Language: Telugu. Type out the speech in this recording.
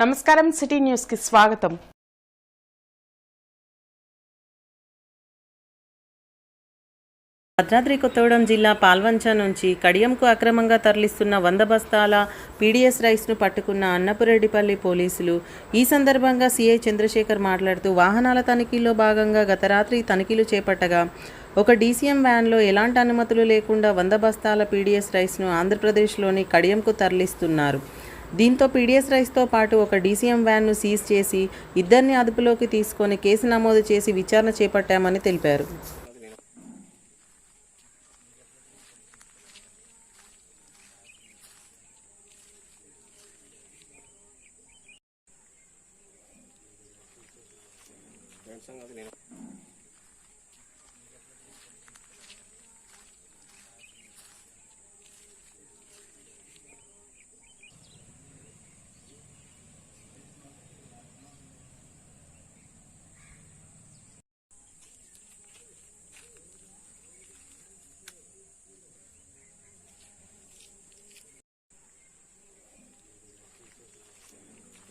నమస్కారం సిటీ న్యూస్కి స్వాగతం. భద్రాద్రి కొత్తగూడెం జిల్లా పాల్వంచ నుంచి కడియంకు అక్రమంగా తరలిస్తున్న వంద బస్తాల పీడీఎస్ రైస్ను పట్టుకున్న అన్నపురెడ్డిపల్లి పోలీసులు. ఈ సందర్భంగా సీఐ చంద్రశేఖర్ మాట్లాడుతూ వాహనాల తనిఖీలో భాగంగా గత రాత్రి తనిఖీలు చేపట్టగా ఒక డీసీఎం వ్యాన్లో ఎలాంటి అనుమతులు లేకుండా వంద బస్తాల పీడీఎస్ రైస్ను ఆంధ్రప్రదేశ్లోని కడియంకు తరలిస్తున్నారు. దీంతో పీడిఎస్ రైస్తో పాటు ఒక డీసీఎం వ్యాన్ను సీజ్ చేసి ఇద్దరిని అదుపులోకి తీసుకొని కేసు నమోదు చేసి విచారణ చేపట్టామని తెలిపారు.